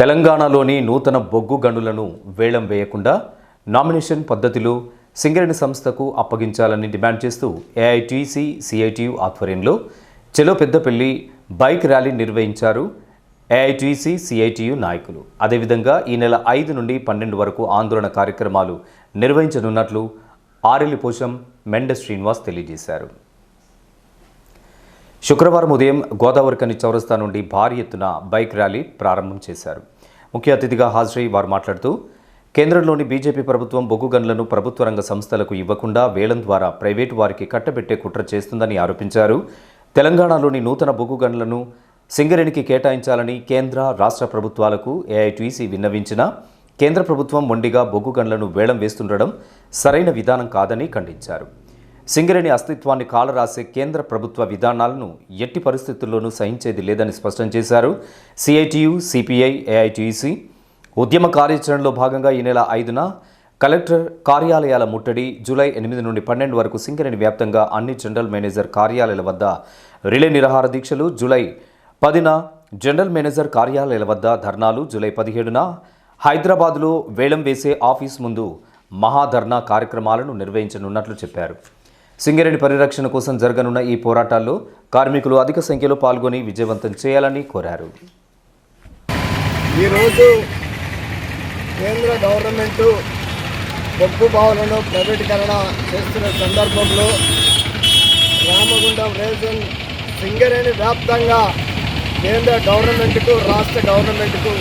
తెలంగాణలోని నూతన బొగ్గు గనులను వేలం వేయకుండా నామినేషన్ పద్ధతిలో సింగరేణి సంస్థకు అప్పగించాలని డిమాండ్ చేస్తూ ఏఐటీసీ సిఐటియు ఆధ్వర్యంలో చెలో పెద్దపల్లి బైక్ ర్యాలీ నిర్వహించారు ఏఐటీసీ సిఐటియు నాయకులు. అదేవిధంగా ఈ నెల ఐదు నుండి పన్నెండు వరకు ఆందోళన కార్యక్రమాలు నిర్వహించనున్నట్లు ఆరెల్లి పోషం మెండ శ్రీనివాస్ తెలియజేశారు. శుక్రవారం ఉదయం గోదావరికని చౌరస్తా నుండి భారీ ఎత్తున బైక్ ర్యాలీ ప్రారంభం చేశారు. ముఖ్య అతిథిగా హాజరై వారు మాట్లాడుతూ కేంద్రంలోని బీజేపీ ప్రభుత్వం బొగ్గు గన్లను ప్రభుత్వ రంగ సంస్థలకు ఇవ్వకుండా వేలం ద్వారా ప్రైవేటు వారికి కట్టబెట్టే కుట్ర చేస్తుందని ఆరోపించారు. తెలంగాణలోని నూతన బొగ్గు గన్లను సింగరేణికి కేటాయించాలని కేంద్ర రాష్ట్ర ప్రభుత్వాలకు ఏఐటీసీ విన్నవించినా కేంద్ర ప్రభుత్వం మొండిగా బొగ్గు గన్లను వేలం వేస్తుండడం సరైన విధానం కాదని ఖండించారు. సింగరేణి అస్తిత్వాన్ని కాలరాసే కేంద్ర ప్రభుత్వ విధానాలను ఎట్టి పరిస్థితుల్లోనూ సహించేది లేదని స్పష్టం చేశారు. సిఐటియు సిపిఐ ఏఐటిసి ఉద్యమ కార్యాచరణలో భాగంగా ఈ నెల ఐదున కలెక్టర్ కార్యాలయాల ముట్టడి జూలై ఎనిమిది నుండి పన్నెండు వరకు సింగరేణి వ్యాప్తంగా అన్ని జనరల్ మేనేజర్ కార్యాలయాల వద్ద రిలే నిరాహార దీక్షలు జూలై పదిన జనరల్ మేనేజర్ కార్యాలయాల వద్ద ధర్నాలు జూలై పదిహేడున హైదరాబాద్లో వేలం వేసే ఆఫీస్ ముందు మహాధర్నా కార్యక్రమాలను నిర్వహించనున్నట్లు చెప్పారు. సింగరేణి పరిరక్షణ కోసం జరగనున్న ఈ పోరాటాల్లో కార్మికులు అధిక సంఖ్యలో పాల్గొని విజయవంతం చేయాలని కోరారు. ఈరోజు కేంద్ర గవర్నమెంటు బొగ్గు బావులను ప్రైవేటీకరణ చేస్తున్న సందర్భంలో రామగుండం రేజన్ సింగరేణి వ్యాప్తంగా కేంద్ర గవర్నమెంట్కు రాష్ట్ర గవర్నమెంట్కు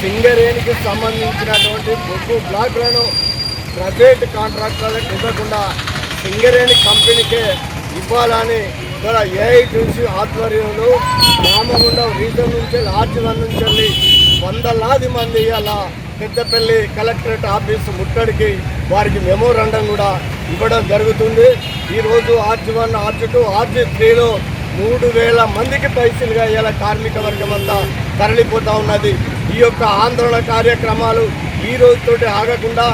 సింగరేణికి సంబంధించినటువంటి బొగ్గు బ్లాక్లను ప్రైవేట్ కాంట్రాక్టర్లకు ఇవ్వకుండా సింగరేణి కంపెనీకే ఇవ్వాలని ఇక్కడ ఏఐటీసీ ఆధ్వర్యంలో రామగుండం రీజన్ నుంచి లార్జ్ వన్ నుంచి వెళ్ళి వందలాది మంది అలా పెద్దపల్లి కలెక్టరేట్ ఆఫీస్ ముట్టడికి వారికి మెమోరాండం కూడా ఇవ్వడం జరుగుతుంది. ఈరోజు RG one RG two RG త్రీలో మూడు వేల మందికి పైసలుగా ఇలా కార్మిక వర్గం అంతా తరలిపోతూ ఉన్నది. ఈ యొక్క ఆందోళన కార్యక్రమాలు ఈ రోజుతోటి ఆగకుండా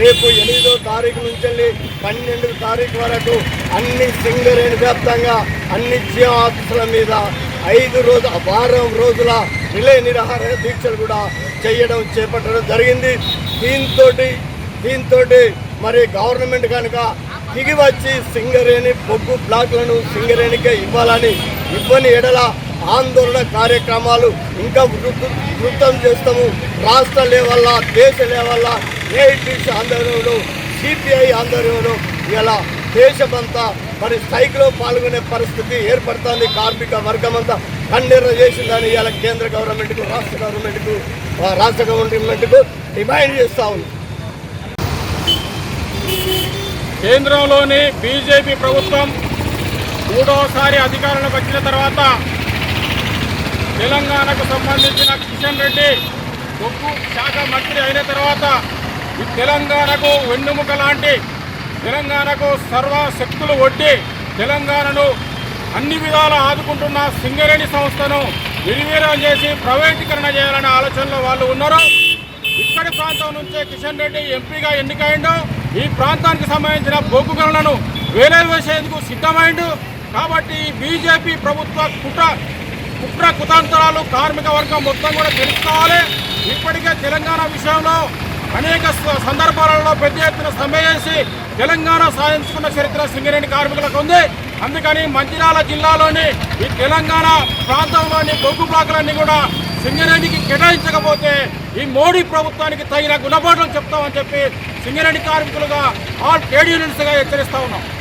రేపు ఎనిమిదో తారీఖు నుంచి పన్నెండు తారీఖు వరకు అన్ని సింగరేణి వ్యాప్తంగా అన్ని జియో ఆఫీసుల మీద ఐదు రోజు వారం రోజుల రిలే నిరాహార దీక్షలు కూడా చేయడం చేపట్టడం జరిగింది. దీంతో దీంతో మరి గవర్నమెంట్ కనుక దిగి వచ్చి సింగరేణి బొగ్గు బ్లాక్లను సింగరేణికే ఇవ్వాలని ఇవ్వని ఎడల ఆందోళన కార్యక్రమాలు ఇంకా వృద్ధి వృద్ధం చేస్తాము. రాష్ట్ర లేవల్లా దేశ లేవల్లా ఏఐటీసీ ఆందోళనలో సిపిఐ ఆందోళనలో ఇలా దేశమంతా మరి స్ట్రైక్లో పాల్గొనే పరిస్థితి ఏర్పడుతుంది. కార్మిక వర్గం అంతా కన్నెర్ర చేసిందని ఇలా కేంద్ర గవర్నమెంట్కు రాష్ట్ర గవర్నమెంట్కు రాష్ట్ర గవర్నమెంట్కు డిమాండ్ చేస్తా ఉంది. కేంద్రంలోని బీజేపీ ప్రభుత్వం మూడవసారి అధికారంలోకి వచ్చిన తర్వాత తెలంగాణకు సంబంధించిన కిషన్ రెడ్డి ఉక్కు శాఖ మంత్రి అయిన తర్వాత తెలంగాణకు వెన్నుముక లాంటి తెలంగాణకు సర్వశక్తులు ఒడ్డి తెలంగాణను అన్ని విధాలు ఆదుకుంటున్న సింగరేణి సంస్థను నిర్వీర్యం చేసి ప్రైవేటీకరణ చేయాలనే ఆలోచనలో వాళ్ళు ఉన్నారు ఇక్కడి ప్రాంతం నుంచే కిషన్ రెడ్డి ఎంపీగా ఎన్నికైండు ఈ ప్రాంతానికి సంబంధించిన బొగ్గు గనులను వేలే వేసేందుకు సిద్ధమైండు. కాబట్టి బీజేపీ ప్రభుత్వ కుట్ర కుట్ర కుతంత్రాలు కార్మిక వర్గం మొత్తం కూడా తెలుసుకోవాలి. ఇప్పటికే తెలంగాణ విషయంలో అనేక సందర్భాలలో పెద్ద ఎత్తున సమ్మె చేసి తెలంగాణ సాధించుకున్న చరిత్ర సింగరేణి కార్మికులకు ఉంది. అందుకని మంచిర్యాల జిల్లాలోని ఈ తెలంగాణ ప్రాంతంలోని బొగ్గు బ్లాకులన్నీ కూడా సింగరేణికి కేటాయించకపోతే ఈ మోడీ ప్రభుత్వానికి తగిన గుణపాఠం చెప్తామని చెప్పి సింగరేణి కార్మికులుగా ఆల్ ట్రేడ్ యూనియన్స్గా హెచ్చరిస్తా ఉన్నాం.